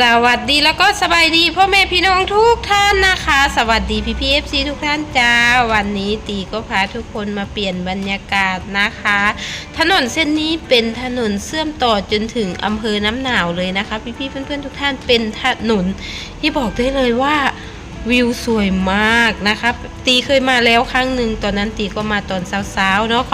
สวัสดีแล้วก็สบายดีพ่อแม่พี่น้องทุกท่านนะคะ สวัสดีพี่พีเอฟซีทุกท่านจ้า วันนี้ตีก็พาทุกคนมาเปลี่ยนบรรยากาศนะคะ ถนนเส้นนี้เป็นถนนเชื่อมต่อจนถึงอำเภอน้ำหนาวเลยนะคะ พี่ๆเพื่อนๆทุกท่านเป็นถนนที่บอกได้เลยว่า วิวสวยมากนะคะตีเคยมาแล้วครั้งหนึ่งตอนนั้นตีก็มาตอนเช้าๆเนาะ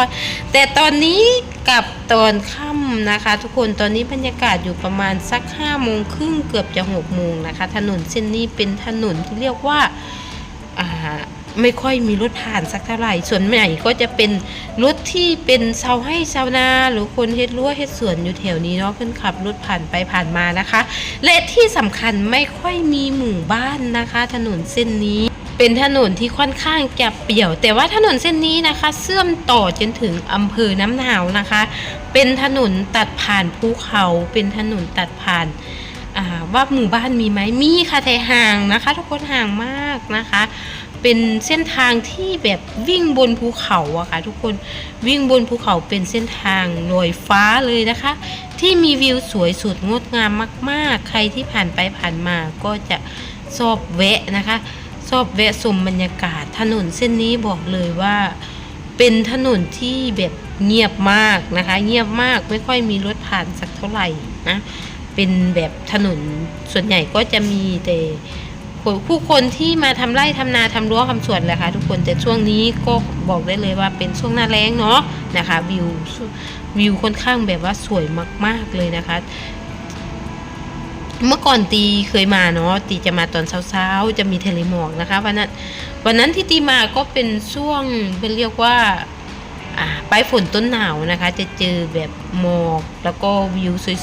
แต่ตอนนี้กับตอนค่ำนะคะ ทุกคนตอนนี้บรรยากาศอยู่ประมาณสักห้าโมงครึ่งเกือบจะหกโมงนะคะ ถนนเส้นนี้เป็นถนนที่เรียกว่า ไม่ค่อยมีรถผ่านสักเท่าไหร่ ส่วนใหญ่ก็จะเป็นรถที่เป็นชาวให้ชาวนา หรือคนเฮ็ดรั้วเฮ็ดสวนอยู่แถวนี้เนาะเพิ่อนขับรถผ่านไปผ่านมานะคะ และที่สำคัญไม่ค่อยมีหมู่บ้านนะคะ ถนนเส้นนี้เป็นถนนที่ค่อนข้างจะเปี่ยว แต่ว่าถนนเส้นนี้นะคะ เชื่อมต่อจนถึงอำเภอน้ำหนาวนะคะ เป็นถนนตัดผ่านภูเขา เป็นถนนตัดผ่านว่าหมู่บ้านมีไหมมีค่ะแต่ห่างนะคะ ทุกคนห่างมากนะคะ เป็นเส้นทางที่แบบวิ่งบนภูเขาอะค่ะทุกคนวิ่งบนภูเขาเป็นเส้นทางลอยฟ้าเลยนะคะ ที่มีวิวสวยสุดงดงามมาก ๆ ใครที่ผ่านไปผ่านมาก็จะชอบแวะนะคะชอบแวะชมบรรยากาศถนนเส้นนี้บอกเลยว่าเป็นถนนที่แบบเงียบมากนะคะ เงียบมากไม่ค่อยมีรถผ่านสักเท่าไหร่นะเป็นแบบถนนส่วนใหญ่ก็จะมีแต่ ผู้คนที่มาทำไร่ทำนาทำรั้วทำสวนแหละค่ะทุกคนแต่ช่วงนี้ก็บอกได้เลยว่าเป็นช่วงหน้าแล้งเนาะนะคะวิววิวค่อนข้างแบบว่าสวยมาก ๆเลยนะคะเมื่อก่อนตีเคยมาเนาะตีจะมาตอนเช้าๆจะมีทะเลหมอกนะคะวันนั้นวันนั้นที่ตีมาก็เป็นช่วงเป็นเรียกว่าอ่าปลายฝนต้นหนาวนะคะ จะเจอแบบหมอกแล้วก็วิวสวย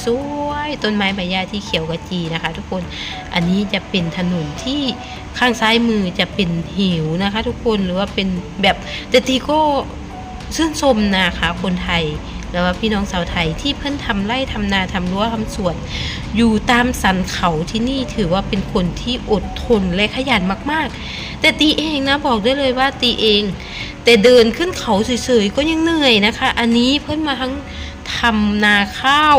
ต้นไม้ใบหญ้าที่เขียวกระจีนะคะ ทุกคนอันนี้จะเป็นถนนที่ข้างซ้ายมือจะเป็นเหวนะคะ ทุกคนหรือว่าเป็นแบบแต่ตีก็ชื่นชมนะคะคนไทยแล้วว่าพี่น้องชาวไทยที่เพิ่นทำไร่ทำนาทำรั้วทำสวน อยู่ตามสันเขาที่นี่ถือว่าเป็นคนที่อดทนและขยันมากๆ แต่ตีเองนะบอกได้เลยว่าตีเอง แต่เดินขึ้นเขาเฉยๆก็ยังเหนื่อยนะคะ อันนี้เพิ่นมาทั้งทำนาข้าว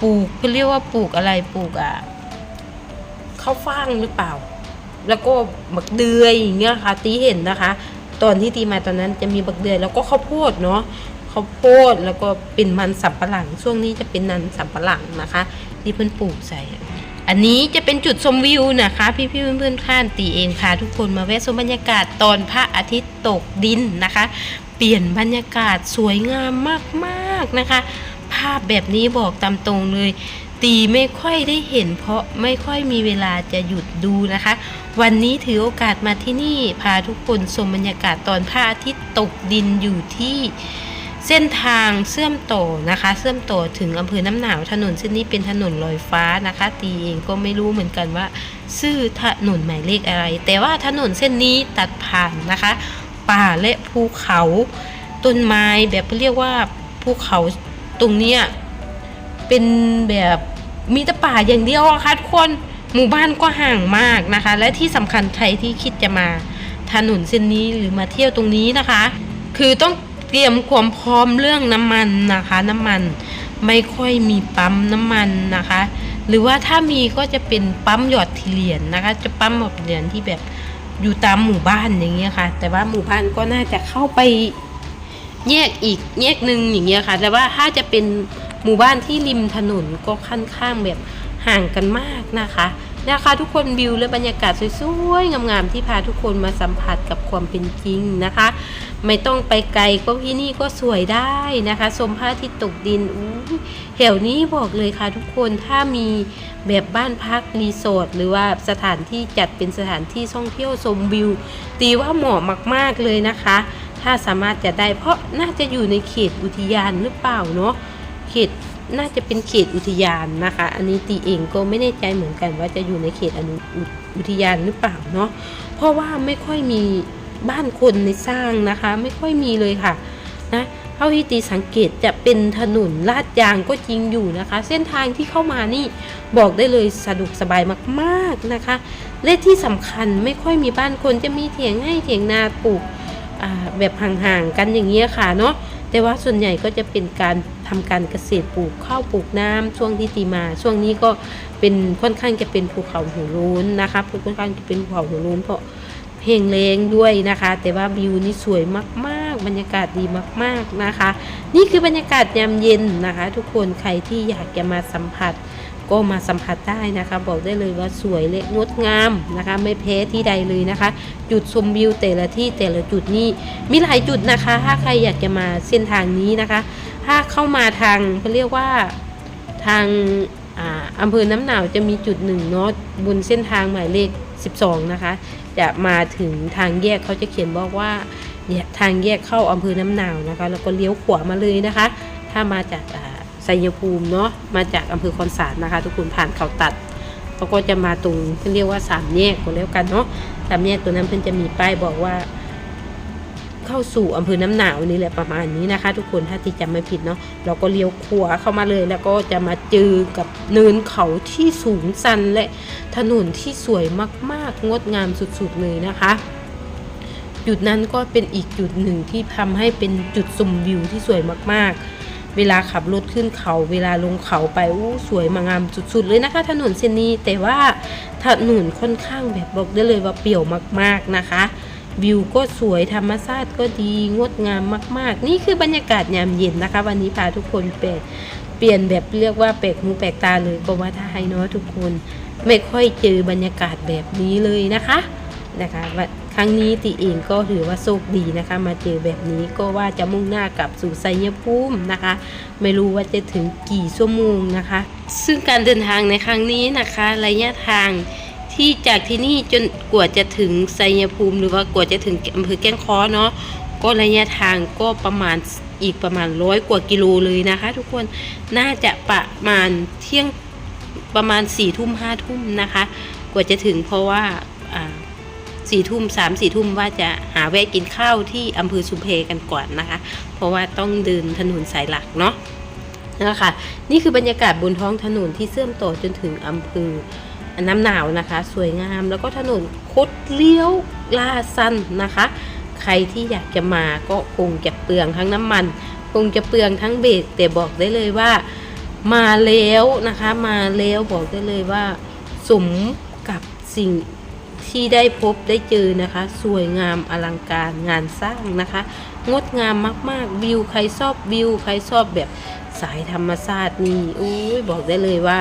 ปลูกเพิ่นเรียกว่าปลูกอะไรปลูกอะข้าวฟ่างหรือเปล่า แล้วก็บักเดือยอย่างเงี้ยค่ะ ตีเห็นนะคะ ตอนที่ตีมาตอนนั้นจะมีบักเดือยแล้วก็ข้าวโพดเนาะข้าวโพดแล้วก็เป็นมันสับปะหลัง ช่วงนี้จะเป็นนันสับปะหลังนะคะที่เพิ่อนปลูกใส่ อันนี้จะเป็นจุดชมวิวนะคะ พี่พี่เพื่อนๆท่านตีเองพาทุกคนมาแวะชมบรรยากาศตอนพระอาทิตย์ตกดินนะคะ เปลี่ยนบรรยากาศสวยงามมากๆนะคะ ภาพแบบนี้บอกตามตรงเลย ตีไม่ค่อยได้เห็น เพราะไม่ค่อยมีเวลาจะหยุดดูนะคะ วันนี้ถือโอกาสมาที่นี่พาทุกคนชมบรรยากาศตอนพระอาทิตย์ตกดินอยู่ที่เส้นทางเชื่อมต่อนะคะ เชื่อมต่อถึงอำเภอน้ำหนาวถนนเส้นนี้เป็นถนนลอยฟ้านะคะ ตีเองก็ไม่รู้เหมือนกันว่า ชื่อถนนหมายเลขอะไร แต่ว่าถนนเส้นนี้ตัดผ่านนะคะ ป่าและภูเขา ต้นไม้แบบเรียกว่าภูเขา ตรงเนี้ยเป็นแบบมีแต่ป่าอย่างเดียวค่ะทุกคนหมู่บ้านก็ห่างมากนะคะ และที่สำคัญใครที่คิดจะมาถนนเส้นนี้หรือมาเที่ยวตรงนี้นะคะ คือต้องเตรียมความพร้อมเรื่องน้ำมันนะคะ น้ำมันไม่ค่อยมีปั๊มน้ำมันนะคะ หรือว่าถ้ามีก็จะเป็นปั๊มหยอดทีเหรียญนะคะ จะปั๊มหยอดเหรียญที่แบบอยู่ตามหมู่บ้านอย่างเงี้ยค่ะ แต่ว่าหมู่บ้านก็น่าจะเข้าไป แยกอีกแยกหนึ่งอย่างเงี้ยค่ะ แต่ว่าถ้าจะเป็นหมู่บ้านที่ริมถนนก็ค่อนข้างแบบห่างกันมากนะคะนะคะทุกคนวิวและบรรยากาศสวยๆงามๆที่พาทุกคนมาสัมผัสกับความเป็นจริงนะคะ ไม่ต้องไปไกลก็ที่นี่ก็สวยได้นะคะชมพระอาทิตย์ตกดินอู้แถวนี้บอกเลยค่ะทุกคนถ้ามีแบบบ้านพักรีสอร์ทหรือว่าสถานที่จัดเป็นสถานที่ท่องเที่ยวชมวิว ตีว่าเหมาะมากๆเลยนะคะ ถ้าสามารถจะได้เพราะน่าจะอยู่ในเขตอุทยานหรือเปล่าเนาะเขตน่าจะเป็นเขตอุทยานนะคะ อันนี้ตีเองก็ไม่แน่ใจเหมือนกันว่าจะอยู่ในเขตอนุอุทยานหรือเปล่าเนาะเพราะว่าไม่ค่อยมีบ้านคนในสร้างนะคะ ไม่ค่อยมีเลยค่ะนะเท่าที่ตีสังเกตจะเป็นถนนลาดยางก็จริงอยู่นะคะ เส้นทางที่เข้ามานี่บอกได้เลยสะดวกสบายมากๆนะคะ และที่สำคัญไม่ค่อยมีบ้านคนจะมีเถียงให้เถียงนาปลูก แบบห่างๆกันอย่างเงี้ยค่ะเนาะแต่ว่าส่วนใหญ่ก็จะเป็นการทำการเกษตรปลูกข้าวปลูกน้ำช่วงที่ตีมา ช่วงนี้ก็เป็นค่อนข้างจะเป็นภูเขาหูรูนนะคะค่อนข้างจะเป็นภูเขาหูรูนเพราะเพลงเลงด้วยนะคะ แต่ว่าวิวนี่สวยมากๆ บรรยากาศดีมากๆนะคะ นี่คือบรรยากาศยามเย็นนะคะ ทุกคนใครที่อยากจะมาสัมผัส ก็มาสัมผัสได้นะคะ บอกได้เลยว่าสวยและงดงามนะคะ ไม่แพ้ที่ใดเลยนะคะ จุดชมวิวแต่ละที่แต่ละจุดนี่มีหลายจุดนะคะ ถ้าใครอยากจะมาเส้นทางนี้นะคะ ถ้าเข้ามาทางเขาเรียกว่าทางอาอำเภอน้ำหนาวจะมีจุดหนึ่งเนาะบนเส้นทางหมายเลข 12 นะคะ จะมาถึงทางแยกเขาจะเขียนบอกว่าทางแยกเข้าอำเภอน้ำหนาวนะคะ แล้วก็เลี้ยวขวามาเลยนะคะ ถ้ามาจาก อ่าไซยภูมิเนาะมาจากอำเภอคอนสารนะคะ ทุกคนผ่านเขาตัดเขาก็จะมาตรงที่เรียกว่าสามแยกก็แล้วกันเนาะสามแยกตัวนั้นเพิ่อนจะมีป้ายบอกว่า เข้าสู่อำเภอน้ำหนาวนี่แหละประมาณนี้นะคะ ทุกคนถ้าที่จำไม่ผิดเนาะเราก็เลี้ยวขวาเข้ามาเลยแล้วก็จะมาเจอกับเนินเขาที่สูงสันและถนนที่สวยมากๆ งดงามสุดๆเลยนะคะจุดนั้นก็เป็นอีกจุดหนึ่งที่ทำให้เป็นจุดชมวิวที่สวยมากๆ เวลาขับรถขึ้นเขา เวลาลงเขาไปอู้สวยมางามสุดๆเลยนะคะ ถนนเส้นนี้แต่ว่าถนนค่อนข้างแบบบอกได้เลยว่าเปี่ยวมากๆนะคะ วิวก็สวยธรรมชาติก็ดีงดงามมากๆ นี่คือบรรยากาศยามเย็นนะคะ วันนี้พาทุกคนเปลี่ยนเปลี่ยนแบบเรียกว่าแปลกหูแปลกตาเลยก็ว่าถ้าให้เนาะทุกคนไม่ค่อยเจอบรรยากาศแบบนี้เลยนะคะ นะคะว่าครั้งนี้ติเองก็ถือว่าโชคดีนะคะ มาเจอแบบนี้ก็ว่าจะมุ่งหน้ากลับสู่ไซยภูมินะคะ ไม่รู้ว่าจะถึงกี่ชั่วโมงนะคะ ซึ่งการเดินทางในครั้งนี้นะคะ ระยะทางที่จากที่นี่จนกว่าจะถึงไซยภูมิ หรือว่ากว่าจะถึงอำเภอแก้งค้อเนาะก็ระยะทางก็ประมาณอีกประมาณร้อยกว่ากิโลเลยนะคะ ทุกคนน่าจะประมาณเที่ยงประมาณสี่ทุ่มห้าทุ่มนะคะ กว่าจะถึงเพราะว่า สี่ทุ่มสามสี่ทุ่มว่าจะหาแวะกินข้าวที่อำเภอชุมเพกันก่อนนะคะ เพราะว่าต้องเดินถนนสายหลักเนาะนะคะนี่คือบรรยากาศบนท้องถนนที่เชื่อมต่อจนถึงอำเภอน้ำหนาวนะคะ สวยงามแล้วก็ถนนคดเลี้ยวลาสันนะคะ ใครที่อยากจะมาก็คงจะเปลืองทั้งน้ำมัน คงจะเปลืองทั้งเบรกแต่บอกได้เลยว่ามาแล้วนะคะ มาแล้วบอกได้เลยว่าสมกับสิ่ง ที่ได้พบได้เจอนะคะ สวยงามอลังการงานสร้างนะคะ งดงามมากๆวิวใครชอบวิวใครชอบแบบสายธรรมชาตินี่อุ้ยบอกได้เลยว่า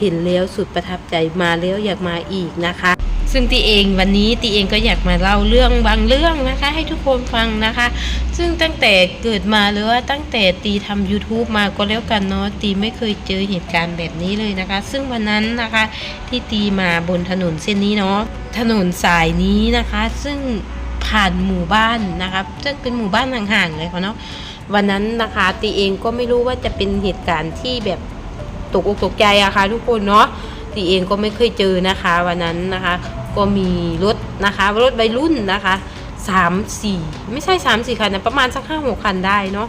เห็นแล้วสุดประทับใจมาแล้วอยากมาอีกนะคะ ซึ่งตีเองวันนี้ตีเองก็อยากมาเล่าเรื่องบางเรื่องนะคะ ให้ทุกคนฟังนะคะ ซึ่งตั้งแต่เกิดมาหรือว่าตั้งแต่ตีทำ YouTube มาก็แล้วกันเนาะตีไม่เคยเจอเหตุการณ์แบบนี้เลยนะคะ ซึ่งวันนั้นนะคะที่ตีมาบนถนนเส้นนี้เนาะถนนสายนี้นะคะ ซึ่งผ่านหมู่บ้านนะคะซึ่งเป็นหมู่บ้านห่างๆเลยเขาเนาะวันนั้นนะคะตีเองก็ไม่รู้ว่าจะเป็นเหตุการณ์ที่แบบ ตกอกตกใจอะค่ะทุกคนเนาะตีเองก็ไม่เคยเจอนะคะ วันนั้นนะคะ ก็มีรถนะคะรถใบรุ่นนะคะสามสี่ไม่ใช่สามสี่คันนะประมาณสักห้าหกคันได้เนาะ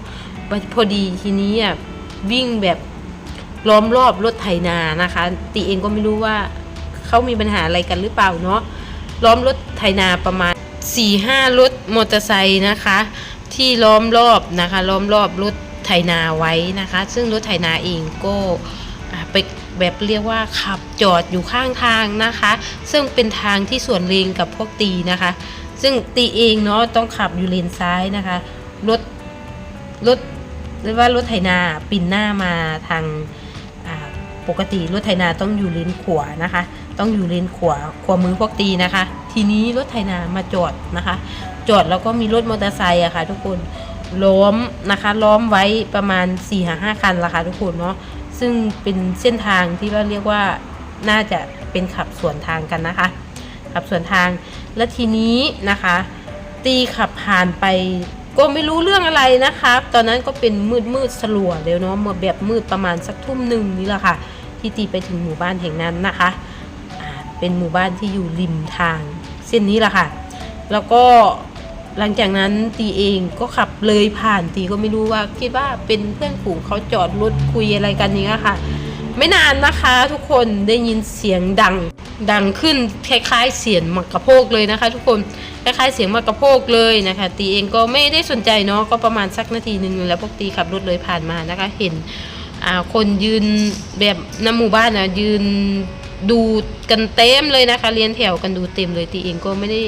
พอดีทีนี้อะวิ่งแบบล้อมรอบรถไถนานะคะ ตีเองก็ไม่รู้ว่าเขามีปัญหาอะไรกันหรือเปล่าเนาะล้อมรถไถนาประมาณสี่ห้ารถมอเตอร์ไซค์นะคะ ที่ล้อมรอบนะคะ ล้อมรอบรถไถนาไว้นะคะ ซึ่งรถไถนาเองก็ ไปแบบเรียกว่าขับจอดอยู่ข้างทางนะคะ ซึ่งเป็นทางที่สวนเลนกับพวกตีนะคะ ซึ่งตีเองเนาะต้องขับอยู่เลนซ้ายนะคะรถรถเรียกว่ารถไถนาปินหน้ามาทางปกติรถไถนาต้องอยู่เลนขวานะคะ ต้องอยู่เลนขวาขวามือพวกตีนะคะ ทีนี้รถไถนามาจอดนะคะ จอดแล้วก็มีรถมอเตอร์ไซค์อะค่ะ ทุกคนล้อมนะคะล้อมไว้ประมาณ4ี่ห้าคันละค่ะทุกคนเนาะ ซึ่งเป็นเส้นทางที่ว่าเรียกว่าน่าจะเป็นขับสวนทางกันนะคะ ขับสวนทางและทีนี้นะคะ ตีขับผ่านไปก็ไม่รู้เรื่องอะไรนะคะ ตอนนั้นก็เป็นมืดมืดสลัวเดี๋ยวเนาะเมื่อแบบมืดประมาณสักทุ่มหนึ่งนี่แหละค่ะ ที่ตีไปถึงหมู่บ้านแห่งนั้นนะคะเป็นหมู่บ้านที่อยู่ริมทางเส้นนี้แหละค่ะ แล้วก็ หลังจากนั้นตีเองก็ขับเลยผ่านตีก็ไม่รู้ว่า คิดว่าเป็นเพื่อนฝูงเขาจอดรถคุยอะไรกันอย่างเงี้ค่ะ ไม่นานนะคะทุกคนได้ยินเสียงดังดังขึ้นคล้ายๆเสียงหมักกระโพกเลยนะคะ ทุกคนคล้ายๆเสียงหมักกระโพกเลยนะคะ ตีเองก็ไม่ได้สนใจเนาะก็ประมาณสักนาทีหนึ่งแล้วพวกตีขับรถเลยผ่านมานะคะ เห็นคนยืนแบบน้ำหมู่บ้านนะยืนดูกันเต็มเลยนะคะ เรียนแถวกันดูเต็มเลยตีเองก็ไม่ได้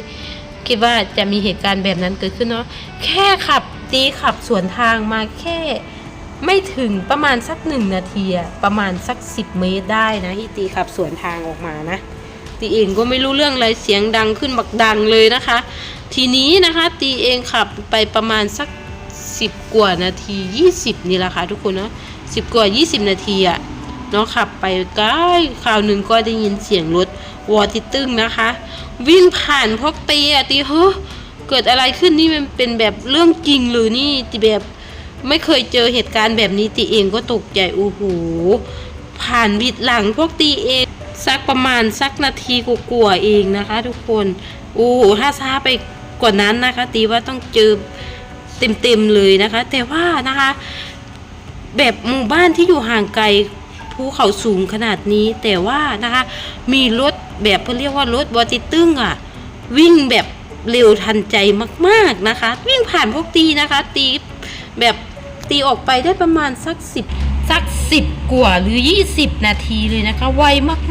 คิดว่าจะมีเหตุการณ์แบบนั้นเกิดขึ้นเนาะแค่ขับตีขับสวนทางมาแค่ไม่ถึงประมาณสักหนึ่งนาทีประมาณสักสิบเมตรได้นะที่ตีขับสวนทางออกมานะตีเองก็ไม่รู้เรื่องอะไรเสียงดังขึ้นบักดังเลยนะคะ ทีนี้นะคะตีเองขับไปประมาณสักสิบกว่านาทียี่สิบนี่แหละค่ะทุกคนเนาะสิบกว่ายี่สิบนาทีอะเนาะขับไปใกล้คราวหนึ่งก็ได้ยินเสียงรถ วอติตึ้งนะคะ วิ่งผ่านพวกตีอะตีเฮ้อเกิดอะไรขึ้นนี่มันเป็นแบบเรื่องจริงหรือนี่ตีแบบไม่เคยเจอเหตุการณ์แบบนี้ตีเองก็ตกใจโอ้โหผ่านบิดหลังพวกตีเองสักประมาณสักนาทีกว่าๆเองนะคะ ทุกคนโอ้โหถ้าช้าไปกว่านั้นนะคะ ตีว่าต้องเจอเต็มๆเลยนะคะ แต่ว่านะคะ แบบหมู่บ้านที่อยู่ห่างไกลภูเขาสูงขนาดนี้ แต่ว่านะคะ มีรถ แบบเขาเรียกว่ารถวอติตึ้งอะ วิ่งแบบเร็วทันใจมากๆนะคะ วิ่งผ่านพวกตีนะคะ ตีแบบตีออกไปได้ประมาณสักสิบ สักสิบกว่าหรือ 20 นาทีเลยนะคะ ไว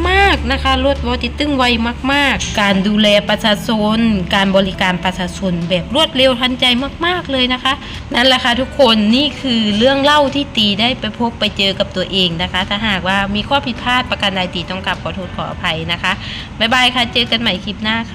มากๆนะคะรถวอติตึ้งไวมากๆ การดูแลประชาชน การบริการประชาชนแบบรวดเร็วทันใจมาก ๆเลยนะคะ นั่นแหละค่ะทุกคนนี่คือเรื่องเล่าที่ตีได้ไปพบไปเจอกับตัวเองนะคะ ถ้าหากว่ามีข้อผิดพลาดประการใดตีต้องกลับขอโทษขออภัยนะคะบ๊ายบายค่ะเจอกันใหม่คลิปหน้าค่ะ